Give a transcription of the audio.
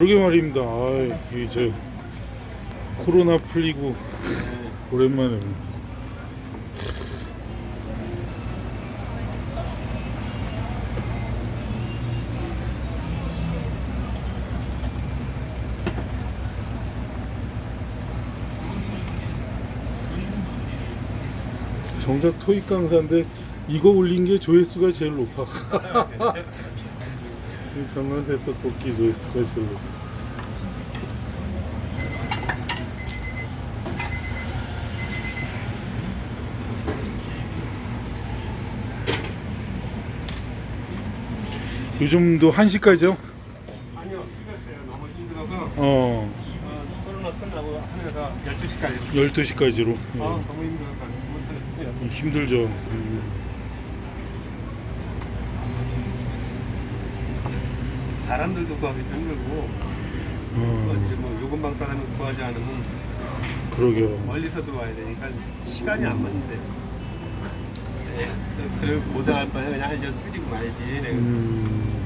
그러게 말입니다. 아, 이저 코로나 풀리고 오랜만에 정작 토익 강사인데 이거 올린 게 조회수가 제일 높아. 떡볶이 조회수가 제일 높아. 요즘도 1시까지요? 아니요, 힘들었어요. 너무 힘들어서 어, 어, 코로나 끝나고 하면서 12시까지. 12시까지로. 아, 너무 힘들어서 못하겠어요. 힘들죠. 음, 사람들도 구하기 힘들고 또 어, 이제 뭐 요금방 사람을 구하지 않으면 그러게요. 멀리서 들어와야 되니까 시간이 안 맞는데. 네, 그리고 고생할 바에 그냥 한잔 줄이고 말지. 음,